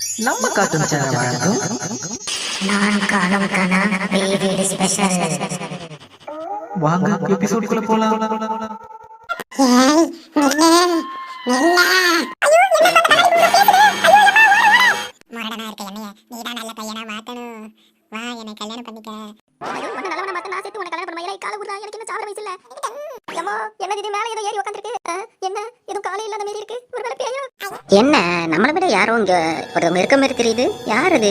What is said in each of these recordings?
நம்ம cartoon channel வழங்கும். நான் காணும் கனா வீடு ஸ்பெஷல் வாங்க எபிசோடுக்குள்ள போலாம். ஏய் நில்லு. நில்லு. முரடனா இருக்க என்னைய. நீதான் நல்ல பையனா மாத்தணும். வா என்னை கல்யாணம் பண்ணிக்க. ஐயோ உன்னை நல்லவனா மாத்த நான் சேர்த்து உன்னை கல்யாணம் பண்ண மயிலை கால விடுறா எனக்கு என்ன சாவர வயசு இல்ல. அம்மா என்ன இது மேல ஏதோ ஏறி உட்காந்துருக்கு என்ன? எதுவும் காலை இல்லாத மாதிரி இருக்கு? ஒரு வேலை பேயா என்ன? நம்மளை விட யாரும் இங்க ஒரு மிருக்க மாதிரி தெரியுது. யார் அது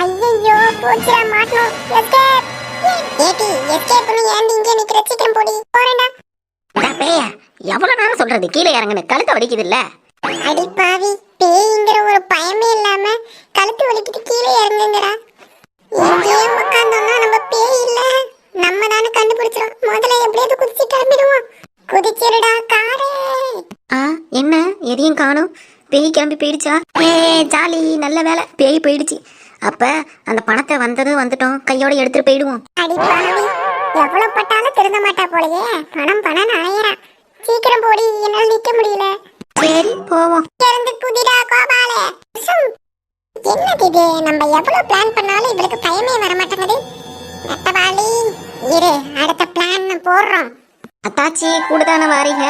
ஐயோ போச்சுடா மாட்டணும் எஸ்கேப் ஏடி எஸ்கேப் பண்ணி ஏன்டி இங்கே நிக்கிற? சீக்கிரம் போடி. போறேன்டா. டா பேயா எவ்வளவு நேரம் சொல்றது? கீழே இறங்குன்னு கழுத்தை வலிக்குது இல்ல அடி பாவி பேய்ங்கிற ஒரு பயமே இல்லாம கழுத்து வலிக்கிட்டு கீழே இறங்குங்கடா. இங்கேயே உட்காந்தோம்னா நம்ம பேய் இல்ல. நம்ம தானே கண்டுபிடிச்சிரும். முதல்ல எப்படியாவது குதிச்சு கிளம்பிடுவோம் குதிச்சிருடா காரே ஆ என்ன எதையும் காணும் பேய் கிளம்பி போயிடுச்சா? ஏ ஜாலி நல்ல வேலை. பேய் போயிடுச்சு. அப்ப அந்த பணத்தை வந்ததும் வந்துட்டோம். கையோட எடுத்துட்டு போயிடுவோம். எவ்வளவு பட்டாலும் திருந்த மாட்டா போலயே. பணம் பணம் அலையறா சீக்கிரம் போடி. என்னால நிக்க முடியல. சரி போவோம். இருந்து குதிடா கோபாலே. என்னது இது? நம்ம எவ்வளவு பிளான் பண்ணாலும் இவளுக்கு பயமே வர மாட்டேங்குது. நட்டவாளி இரு அடுத்த பிளான் போடுறோம். அத்தாச்சி கூட தானே வாரீங்க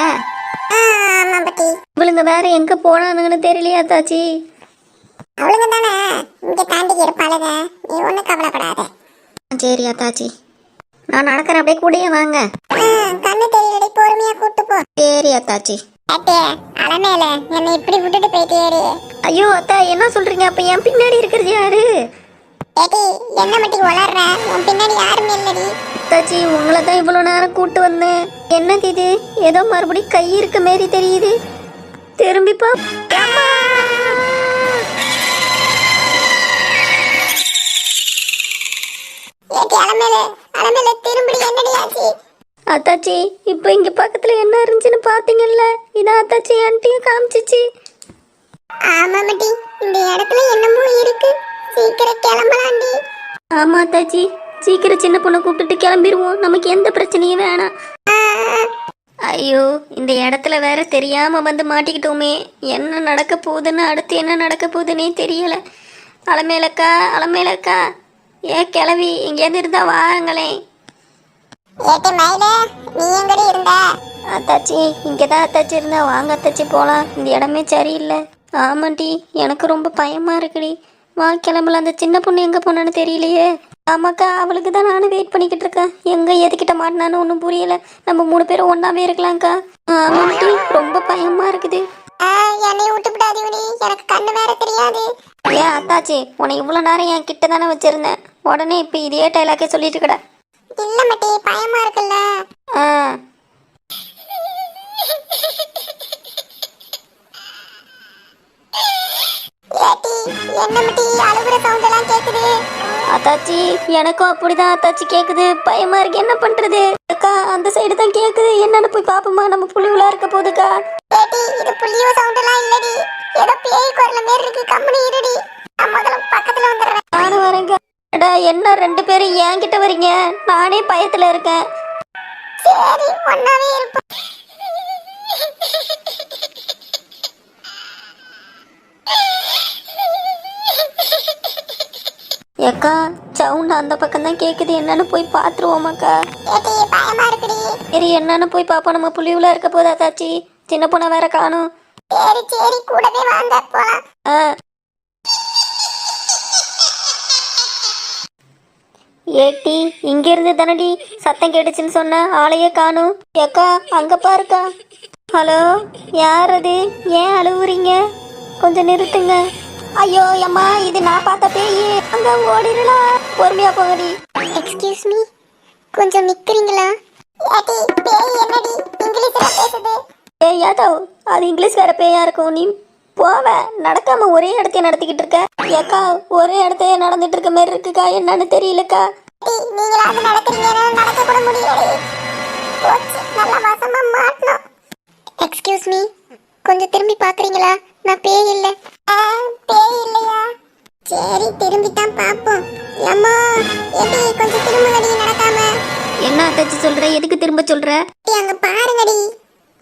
ஆமா பட்டி இவளுங்க வேற எங்க போனானுங்கன்னு தெரியலையா அத்தாச்சி அவளுங்க தானே? இங்க தாண்டி இருப்பாளுங்க. நீ ஒண்ணும் கவலைப்படாத. சரி அத்தாச்சி நான் நடக்கிறேன். அப்படியே கூடயே வாங்க. கண்ணு தெரியலடி. பொறுமையா கூட்டு போ. சரி அத்தாச்சி அட்டே அலமேல. என்னை இப்படி விட்டுட்டு போயிட்டேடி ஐயோ அத்தா என்ன சொல்றீங்க? அப்ப என் பின்னாடி இருக்கிறது யாரு? ஏடி என்ன மட்டும் வளர்ற உன் பின்னாடி யாருமே இல்லடி. அத்தாச்சி உங்களை தான் இவ்வளோ நேரம் கூட்டு வந்தேன். என்னது இது? ஏதோ மறுபடியும் கை இருக்க மாரி தெரியுது. திரும்பி பா. அத்தாச்சி இப்போ இங்க பக்கத்துல என்ன இருந்துச்சுன்னு பாத்தீங்கல்ல? இதான் அத்தாச்சி ஆன்ட்டியும் காமிச்சிச்சு. ஆமா மட்டி. இந்த இடத்துல என்னமோ இருக்கு. சீக்கிரம் கிளம்பலாண்டி. ஆமா அத்தாச்சி. சீக்கிரம் சின்ன பொண்ணை கூப்பிட்டுட்டு கிளம்பிடுவோம் நமக்கு எந்த பிரச்சனையும் வேணாம். ஐயோ இந்த இடத்துல வேற தெரியாம வந்து மாட்டிக்கிட்டோமே. என்ன நடக்க போகுதுன்னு அடுத்து என்ன நடக்க போகுதுன்னே தெரியல. அலமேலக்கா அலமேலக்கா ஏ கிளவி இங்கேருந்து இருந்தா வாங்களேன் ஏட்டி மயில நீ எங்கடி இருந்த? அத்தாச்சி இங்கே தான் அத்தாச்சி இருந்தா. வாங்க அத்தாச்சி போகலாம் இந்த இடமே சரியில்லை. ஆமாண்டி எனக்கு ரொம்ப பயமா இருக்குடி. வா கிளம்பலாம். அந்த சின்ன பொண்ணு எங்கே போனான்னு தெரியலையே. ஆமாக்கா அவளுக்கு தான் நானும் வெயிட் பண்ணிக்கிட்டு இருக்கேன். எங்கே எதுக்கிட்ட மாட்டினான்னு ஒன்றும் புரியல. நம்ம மூணு பேரும் ஒன்றாவே இருக்கலாம்க்கா. ஆமாண்டி ரொம்ப பயமா இருக்குது. என்னை விட்டு விடாதீங்கடி எனக்கு கண்ணு வேற தெரியாது. ஏன் அத்தாச்சி உன்னை இவ்வளோ நேரம் என் கிட்ட தானே வச்சிருந்தேன். உடனே இப்போ இதே டைலாக்கே சொல்லிட்டு கிட. இல்ல மட்டி பயமா இருக்குல்ல. ஆ ஏட்டி என்ன மட்டி அழுகுற சவுண்ட் எல்லாம் கேக்குது. அத்தாச்சி எனக்கும் அப்படிதான் அத்தாச்சி கேக்குது. பயமா இருக்கு என்ன பண்றது? அக்கா அந்த சைடு தான் கேக்குது. என்னன்னு போய் பாப்போமா நம்ம புலிவுலா இருக்க போதுக்கா ஏட்டி இது புள்ளியோ சவுண்ட் எல்லாம் இல்லடி. ஏதோ பேய் குரல மாதிரி இருக்கு கம்பெனி இருடி. நான் முதல்ல பக்கத்துல வந்துடுறேன். நானும் வரேங்க. அடா என்ன ரெண்டு பேரும் என்கிட்ட வரீங்க? நானே பயத்துல இருக்கேன். சரி ஒன்னாவே இருப்போம். ஏக்கா சவுண்ட் அந்த பக்கம் தான் கேக்குது. என்னன்னு போய் பாத்துருவோமாக்கா பயமா இருக்குடி. சரி என்னன்னு போய் பாப்போம். நம்ம புலிவுலா இருக்க போதா அத்தாச்சி சின்ன பொண்ணை வேற காணும். சரி சரி கூடவே வாங்க போலாம். ஏட்டி இங்க இருந்து தானடி சத்தம் கேட்டுச்சுன்னு சொன்ன. ஆளையே காணும். ஏக்கா அங்க பாருக்கா. ஹலோ யார் அது? ஏன் அழுவுறீங்க? கொஞ்சம் நிறுத்துங்க. ஐயோ அம்மா இது நான் பார்த்த பேய். அங்க ஓடிடலாம் பொறுமையா போங்கடி. எக்ஸ்கியூஸ் மீ கொஞ்சம் நிக்கிறீங்களா? ஏட்டி பேய் என்னடி? இங்கிலீஷ்ல பேசுது. ஏய் யாதவ் அது இங்கிலீஷ் வேற பேயா இருக்கும். நீ போவ. நடக்காம ஒரே இடத்தைய நடத்திக்கிட்டு இருக்க. ஏக்கா ஒரே இடத்தையே நடந்துட்டு இருக்க மாதிரி இருக்குக்கா. என்னன்னு தெரியலக்கா. ஏட்டி நீங்களாவது நடக்கிறீங்க? நடக்க கூட முடியலடி. போச்சு. நல்ல வாசமா மாட்டணும். எக்ஸ்கியூஸ் மீ கொஞ்சம் திரும்பி பாக்குறீங்களா நான் பேய் இல்ல. பேய் இல்லையா சரி திரும்பி தான் பாப்போம் அம்மா ஏட்டி கொஞ்சம் திரும்புங்கடி நடக்காம? என்ன அத்தாச்சி சொல்ற? எதுக்கு திரும்ப சொல்ற? அங்க பாருங்கடி.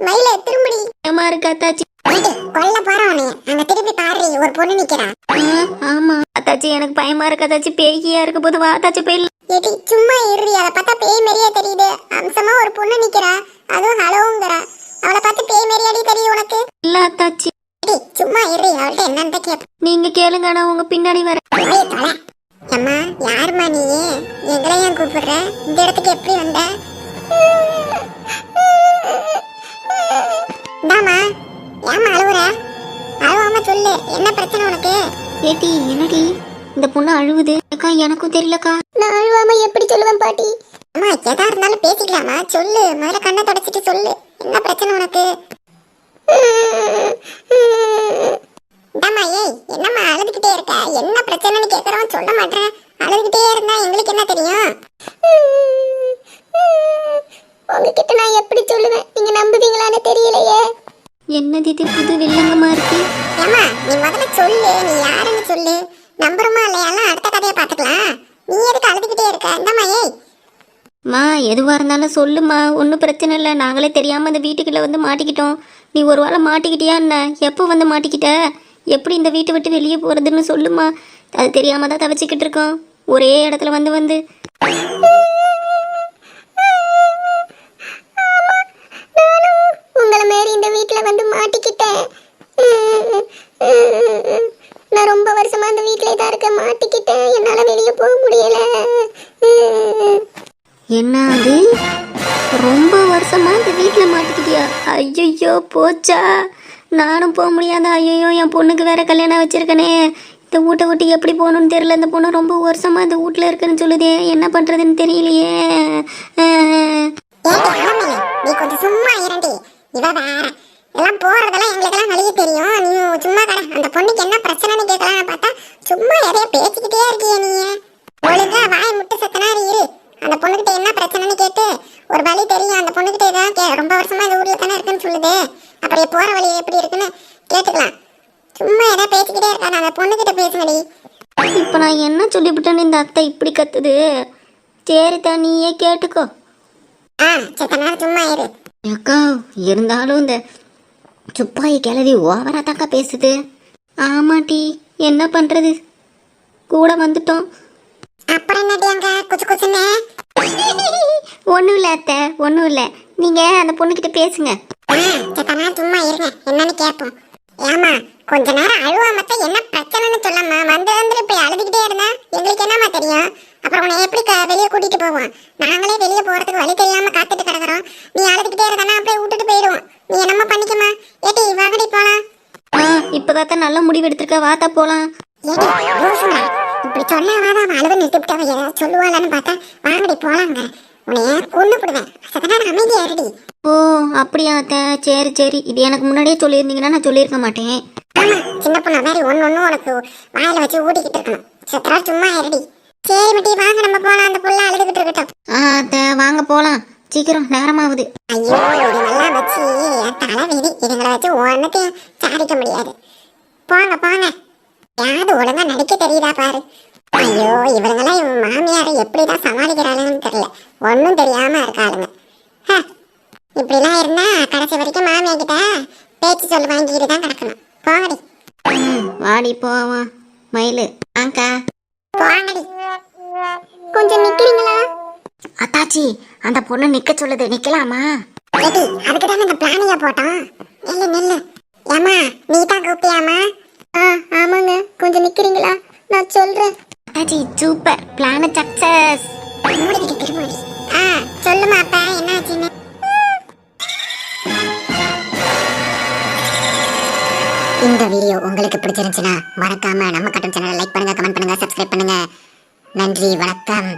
மயில திரும்படி. ஏமா இருக்கு அத்தாச்சி? கொல்ல போறவனே அங்க திரும்பி பாரு ஒரு பொண்ணு நிக்கிறா. ஆமா. அத்தாச்சி எனக்கு பயமா இருக்கு அத்தாச்சி. பேய்கியா இருக்க போது வா அத்தாச்சி போய் ஏடி சும்மா இருடி. அதை பார்த்தா பேய் மாதிரியே தெரியுது. அம்சமா ஒரு பொண்ணு நிக்கிறா. அதுவும் ஹலோங்கிறா. அவளை பார்த்து பேய் மாதிரியாடி தெரியும் உனக்கு? இல்ல அத்தாச்சி. சும்மா இருடி அவள்கிட்ட என்னன்னு நீங்க கேளுங்க நான் உங்க பின்னாடி தொலை. அம்மா யாரும்மா நீ? எங்களை ஏன் கூப்பிடுற? இந்த இடத்துக்கு எப்படி வந்த? இந்தாம்மா. ஏம்மா அழுவுற? அழுவாம சொல்லு. என்ன பிரச்சனை உனக்கு? ஏட்டி என்னடி? இந்த பொண்ணு அழுவுது. அக்கா எனக்கும் தெரியலக்கா. நான் அழுவாம எப்படி சொல்லுவேன் பாட்டி? அம்மா எதா இருந்தாலும் பேசிக்கலாமா சொல்லு. முதல்ல கண்ணை தொடச்சிட்டு சொல்லு. என்ன பிரச்சனை உனக்கு? என்னம்மா அழுதுகிட்டே இருக்க? என்ன பிரச்சனைன்னு கேட்கறோம் சொல்ல மாட்டேன். அழுதுகிட்டே இருந்தா எங்களுக்கு என்ன தெரியும்? உங்ககிட்ட நான் எப்படி சொல்லுவேன்? நீங்க நம்புவீங்களான்னு தெரியலையே. என்னது இது? புது வில்லங்கமா இருக்கு? ஏம்மா நீ முதல்ல சொல்லு. நீ யாருன்னு சொல்லு. நம்புறோமா இல்லையாலாம் அடுத்த கதையை பார்த்துக்கலாம். நீ எதுக்கு அழுதுகிட்டே இருக்க? இந்தாம்மா ஏய். மா எதுவா இருந்தாலும் சொல்லுமா. ஒன்றும் பிரச்சனை இல்லை. நாங்களே தெரியாம இந்த வீட்டுக்குள்ள வந்து மாட்டிக்கிட்டோம். நீ ஒரு வேளை மாட்டிக்கிட்டியா என்ன? எப்போ வந்து மாட்டிக்கிட்ட? எப்படி இந்த வீட்டை விட்டு வெளியே போறதுன்னு சொல்லுமா? அது தெரியாம தான் தவிச்சுக்கிட்டு இருக்கோம். ஒரே இடத்துல வந்து வந்து. உங்களை மாரி இந்த வீட்டில் வந்து மாட்டிக்கிட்டேன். நான் ரொம்ப வருஷமா இந்த வீட்டிலே தான் இருக்க மாட்டிக்கிட்டேன். என்னால் வெளியே போக முடியல. என்ன? ஐயோ போச்சா? நானும் போக முடியாத? ஐயோ என் பொண்ணுக்கு வேற கல்யாணம் வச்சிருக்கனே. இந்த வீட்டை விட்டு எப்படி போகணும்னு தெரியல. இந்த பொண்ணு ரொம்ப வருஷமா இந்த வீட்டில் இருக்குன்னு சொல்லுதே. என்ன பண்ணுறதுன்னு தெரியலையே. நீ கொஞ்சம் சும்மா இரண்டி இவ வேற எல்லாம் போறதெல்லாம் எங்களுக்கெல்லாம் வெளியே தெரியும். நீ சும்மா கடை. அந்த பொண்ணுக்கு என்ன பிரச்சனைன்னு கேட்கலாம் பார்த்தா சும்மா நிறைய பேசிக்கிட்டே இருக்கியே நீ ஒழுங்கா வாய் முட்டு சத்தனா இரு அந்த பொண்ணுகிட்ட என்ன பிரச்சனைன்னு கேட்டு ஒரு வழி தெரியும் அந்த பொண்ணுகிட்ட இதான் கே ரொம்ப வருஷமா இந்த ஊர்ல தானே இருக்குன்னு சொல்லுது அப்படியே போற வழி எப்படி இருக்குன்னு கேட்டுக்கலாம் சும்மா எதா பேசிக்கிட்டே இருக்காது அந்த பொண்ணுகிட்ட பேசுங்கடி இப்போ நான் என்ன சொல்லிவிட்டேன்னு இந்த அத்தை இப்படி கத்துது? சரிதா நீயே கேட்டுக்கோ. அக்கா இருந்தாலும் இந்த சுப்பாயி கிளவி ஓவரா தாக்கா பேசுது. ஆமாட்டி என்ன பண்றது? கூட வந்துட்டோம். அப்புறம் ஒன்றும் இல்லை அத்தை ஒன்றும் இல்லை. நீங்கள் அந்த பொண்ணுக்கிட்ட பேசுங்க. சும்மா இருங்க. என்னன்னு கேட்போம் ஏமா கொஞ்ச நேரம் அழுவாம தான் என்ன பிரச்சனைன்னு சொல்லம்மா. வந்து வந்து இப்படி அழுதுகிட்டே இருந்தா எங்களுக்கு என்னம்மா தெரியும்? அப்புறம் உன்னை எப்படி வெளியே கூட்டிட்டு போவோம்? நாங்களே வெளியே போறதுக்கு வழி தெரியாம காத்துட்டு கிடக்குறோம். நீ அழுதுகிட்டே இருந்தானா அப்படியே விட்டுட்டு போயிடுவோம். நீ என்னம்மா பண்ணிக்கமா ஏட்டி வாங்கடி போலாம். ஆ இப்போதான் நல்ல முடிவு எடுத்திருக்க. வாத்தா ரோசுமா இப்படி சொன்னாதான் அவன் அழுது நிறுத்திவிட்டவ ஏதாவது சொல்லுவாளான்னு பார்த்தா வாங்கடி போலாங்க. உன்னைய கொண்டு போடுவேன். இருடி. ஓ அப்படியா அத்தை. சரி சரி. இது எனக்கு முன்னாடியே சொல்லியிருந்தீங்கன்னா நான் சொல்லியிருக்க மாட்டேன். ஆமா சின்ன பொண்ணு மாதிரி ஒண்ணு ஒண்ணு உனக்கு வாயில வச்சு ஊட்டிக்கிட்டு இருக்கணும். சத்ரா சும்மா இருடி. சரி மட்டி வாங்க நம்ம போலாம். அந்த புள்ள அழுதுகிட்டு இருக்கட்டும். ஆ அத்தை வாங்க போகலாம் சீக்கிரம் நேரமாகுது. ஐயோ இதுங்கெல்லாம் வச்சு தலைவிதி. இதுங்களை வச்சு சாதிக்க முடியாது. போங்க போங்க. யாரு ஒழுங்கா நடிக்க தெரியுதா பாரு. ஐயோ இவங்கெல்லாம் இவன் மாமியாரை எப்படிதான் சமாளிக்கிறாளுன்னு தெரியல. ஒன்றும் தெரியாம இருக்காளுங்க. ஹ, இப்படிலாம் இருந்தா கடைசி வரைக்கும் மாமியா கிட்ட பேச்சு சொல்லி வாங்கிட்டு தான் கிடக்கணும். போங்கடி. வாடி போவோம் மயிலு ஆங்க்கா போங்கடி. கொஞ்சம் நிக்கிறீங்களா? அத்தாச்சி அந்த பொண்ணு நிக்க சொல்லுது. நிக்கலாமா? அதுக்கு தானே இந்த பிளானிய போட்டோம். நில்லு நில்லு. ஏமா நீ தான் கூப்பியாமா ஆ ஆமாங்க கொஞ்சம் நிக்கிறீங்களா நான் சொல்றேன் அத்தாச்சி சூப்பர் பிளான் சக்சஸ் மூடிக்கிட்டு திரும்படி ஆ சொல்லுமா அப்பா என்ன இந்த வீடியோ உங்களுக்கு பிடிச்சிருந்துச்சுன்னா மறக்காம நம்ம கட்டம் சேனலை லைக் பண்ணுங்க கமெண்ட் பண்ணுங்க சப்ஸ்கிரைப் பண்ணுங்க. நன்றி வணக்கம்.